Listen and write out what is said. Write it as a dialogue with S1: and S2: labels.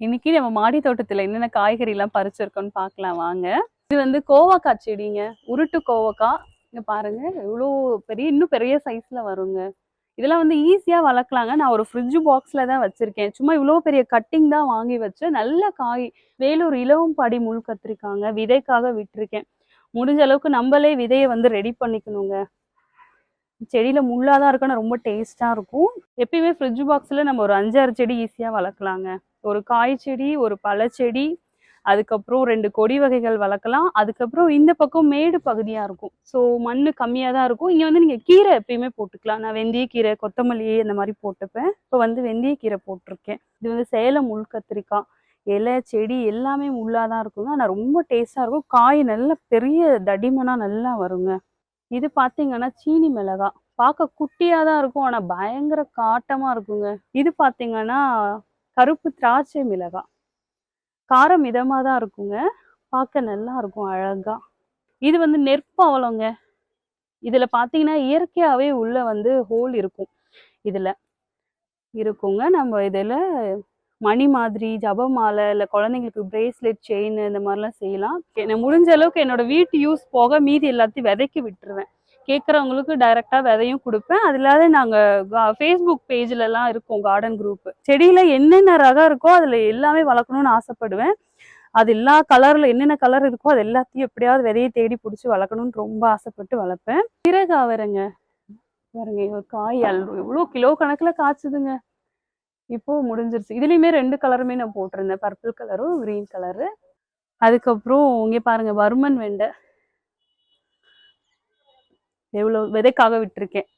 S1: இன்னைக்கு நம்ம மாடி தோட்டத்துல என்னென்ன காய்கறி எல்லாம் பறிச்சிருக்கோம்னு பார்க்கலாம் வாங்க. இது வந்து கோவக்காய் செடிங்க. உருட்டு கோவக்காய். இங்க பாருங்க இவ்வளோ பெரிய இன்னும் பெரிய சைஸ்ல வருங்க. இதெல்லாம் வந்து ஈஸியா வளர்க்கலாங்க. நான் ஒரு ஃப்ரிட்ஜ் பாக்ஸ்ல தான் வச்சிருக்கேன். சும்மா இவ்வளோ பெரிய கட்டிங் தான் வாங்கி வச்சேன் நல்ல காய் வேலூர் இளவும் படி முள் கத்திரிக்காங்க. விதைக்காக விட்டிருக்கேன். முடிஞ்ச அளவுக்கு நம்மளே விதையை வந்து ரெடி பண்ணிக்கணுங்க. செடியில முள்ளாதான் இருக்கணும். ரொம்ப டேஸ்டா இருக்கும். எப்பயுமே ஃப்ரிட்ஜ் பாக்ஸ்ல நம்ம ஒரு அஞ்சாறு செடி ஈஸியா வளர்க்கலாங்க. ஒரு காய் செடி ஒரு பழச்செடி அதுக்கப்புறம் ரெண்டு கொடி வகைகள் வளர்க்கலாம். அதுக்கப்புறம் இந்த பக்கம் மேடு பகுதியாக இருக்கும். ஸோ மண் கம்மியாக தான் இருக்கும். இங்கே வந்து நீங்கள் கீரை எப்பயுமே போட்டுக்கலாம். நான் வெந்தயக்கீரை கொத்தமல்லி அந்த மாதிரி போட்டுப்பேன். இப்போ வந்து வெந்தயக்கீரை போட்டிருக்கேன். இது வந்து சேலம் முள் கத்திரிக்காய் இலை செடி எல்லாமே முள்ளாக தான் இருக்குங்க. ஆனால் ரொம்ப டேஸ்ட்டாக இருக்கும். காய் நல்லா பெரிய தடிமனாக நல்லா வருங்க. இது பார்த்தீங்கன்னா சீனி மிளகா பார்க்க குட்டியாக தான் இருக்கும். ஆனால் பயங்கர காட்டமாக இருக்குங்க. இது பார்த்தீங்கன்னா கருப்பு திராட்சை மிளகா. காரம் மிதமாக தான் இருக்குங்க. பார்க்க நல்லா இருக்கும் அழகாக இது வந்து நெற்பவளங்க இதில் பார்த்தீங்கன்னா இயற்கையாகவே உள்ள வந்து ஹோல் இருக்கும். இதில் இருக்குங்க. நம்ம இதில் மணி மாதிரி ஜபமாலை இல்லை குழந்தைங்களுக்கு பிரேஸ்லெட் செயின் இந்த மாதிரிலாம் செய்யலாம். என்னை முடிஞ்ச அளவுக்கு என்னோட வீட்டு யூஸ் போக மீதி எல்லாத்தையும் விதைக்கி விட்டுருவேன். கேட்குறவங்களுக்கு டைரெக்டாக விதையும் கொடுப்பேன். அது இல்லாத நாங்கள் ஃபேஸ்புக் பேஜ்லலாம் இருக்கோம் கார்டன் குரூப் செடியில் என்னென்ன ரகம் இருக்கோ அதில் எல்லாமே வளர்க்கணும்னு ஆசைப்படுவேன். அது எல்லா கலரில் என்னென்ன கலர் இருக்கோ அது எல்லாத்தையும் எப்படியாவது விதையை தேடி பிடிச்சி வளர்க்கணும்னு ரொம்ப ஆசைப்பட்டு வளர்ப்பேன். பிறகு அவருங்க பாருங்க ஒரு காய் அல் எவ்வளோ கிலோ கணக்கில் காய்ச்சுதுங்க. இப்போ முடிஞ்சிருச்சு. இதுலேயுமே ரெண்டு கலருமே நான் போட்டிருந்தேன். பர்பிள் கலரும் க்ரீன் கலரு அதுக்கப்புறம் இங்கே பாருங்க வர்மன் வெண்டை. எவ்வளோ விதைக்காக விட்டுருக்கேன்.